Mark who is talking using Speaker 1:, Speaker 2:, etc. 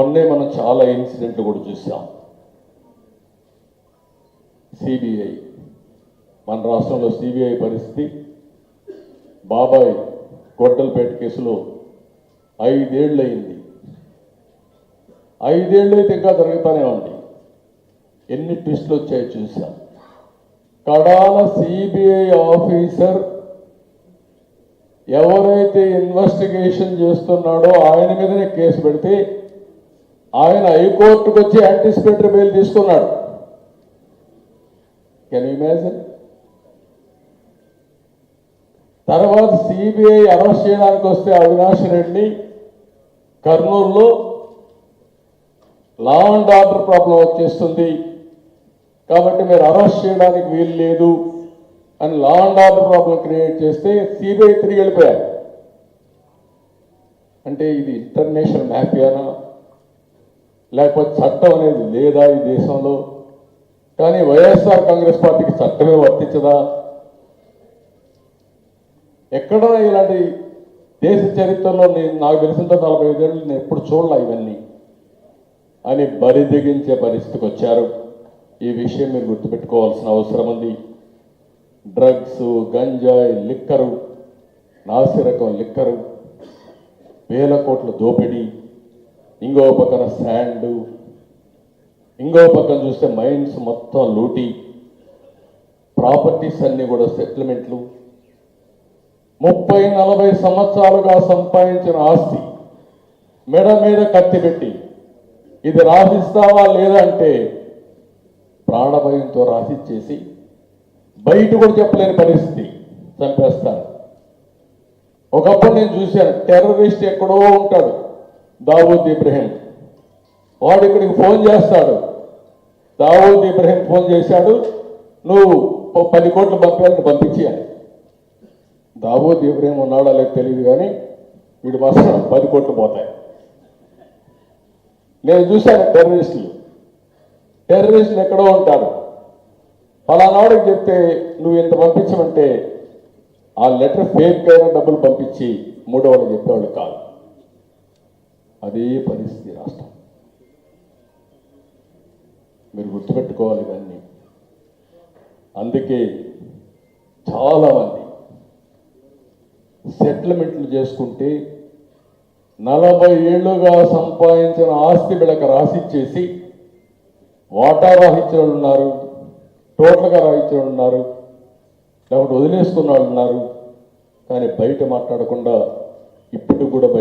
Speaker 1: మొన్నే మనం చాలా ఇన్సిడెంట్లు కూడా చూసాం. సిబిఐ. మన రాష్ట్రంలో సిబిఐ పరిస్థితి బాబాయ్ గొడ్డలపేట కేసులో ఐదేళ్ళు అయింది ఐదేళ్ళు అయితే ఇంకా జరుగుతూనే ఉంది. ఎన్ని ట్విస్టులు వచ్చాయో చూసాం. కడాల సిబిఐ ఆఫీసర్ ఎవరైతే ఇన్వెస్టిగేషన్ చేస్తున్నాడో ఆయన మీదనే కేసు పెడితే ఆయన హైకోర్టుకు వచ్చి యాంటిసిపేటరీ బెయిల్ తీసుకున్నాడు కెన్ ఇమాజిన్ తర్వాత సిబిఐ అరెస్ట్ చేయడానికి వస్తే అవినాష్ రెడ్డిని కర్నూలులో లా అండ్ ఆర్డర్ ప్రాబ్లం వచ్చేస్తుంది. కాబట్టి మీరు అరెస్ట్ చేయడానికి వీలు లేదు అని law and order problem create చేస్తే సిబిఐ తిరిగి వెళ్ళిపోయారు. అంటే ఇది ఇంటర్నేషనల్ మ్యాఫియానా లేకపోతే చట్టం అనేది లేదా ఈ దేశంలో? కానీ వైఎస్ఆర్ కాంగ్రెస్ పార్టీకి చట్టమే వర్తించదా? ఎక్కడ ఇలాంటి దేశ చరిత్రలో నేను నాకు తెలిసినంత నలభై ఐదేళ్ళు నేను ఎప్పుడు చూడలే ఇవన్నీ. అని బరి దిగించే పరిస్థితికి వచ్చారు. ఈ విషయం మీరు గుర్తుపెట్టుకోవాల్సిన అవసరం ఉంది. డ్రగ్స్ గంజాయి లిక్కరు నాసిరకం లిక్కరు వేల కోట్ల దోపిడీ ఇంకో పక్కన శాండ్ ఇంకో పక్కన చూస్తే మైన్స్ మొత్తం లూటీ. ప్రాపర్టీస్ అన్ని కూడా సెటిల్మెంట్లు ముప్పై నలభై సంవత్సరాలుగా సంపాదించిన ఆస్తి మెడ మీద కత్తి పెట్టి ఇది రాసిస్తావా లేదా అంటే ప్రాణభయంతో రాసిచ్చేసి బయట కూడా చెప్పలేని పరిస్థితి చంపేస్తారు. ఒకప్పుడు నేను చూశాను టెర్రరిస్ట్ ఎక్కడో ఉంటాడు. దావూద్ ఇబ్రహీం. వాడు ఇక్కడికి ఫోన్ చేస్తాడు. దావూద్ ఇబ్రహీం ఫోన్ చేశాడు. నువ్వు పది కోట్లు పంపాలని పంపించేయాలి. దావూద్ ఇబ్రహీం ఉన్నాడా లేదు తెలియదు కానీ వీడు మాత్రం పది కోట్లు పోతాయి. నేను చూశాను టెర్రరిస్టులు. టెర్రరిస్టులు ఎక్కడో ఉంటారు. ఫలానాడికి చెప్తే నువ్వు ఇంత పంపించమంటే ఆ లెటర్ ఫేక్ అయిన డబ్బులు పంపించి మూడో వాళ్ళు చెప్పేవాళ్ళు కాదు. అదే పరిస్థితి రాష్ట్రం. మీరు గుర్తుపెట్టుకోవాలి ఇవన్నీ. అందుకే చాలామంది సెటిల్మెంట్లు చేసుకుంటే నలభై ఏళ్ళుగా సంపాదించిన ఆస్తి బిడక రాసిచ్చేసి వాటా రాసిచ్చిన వాళ్ళు ఉన్నారు టోటల్గా రాయించిన వాళ్ళు ఉన్నారు లేకపోతే వదిలేసుకున్న వాళ్ళు ఉన్నారు కానీ బయట మాట్లాడకుండా ఇప్పుడు కూడా బయట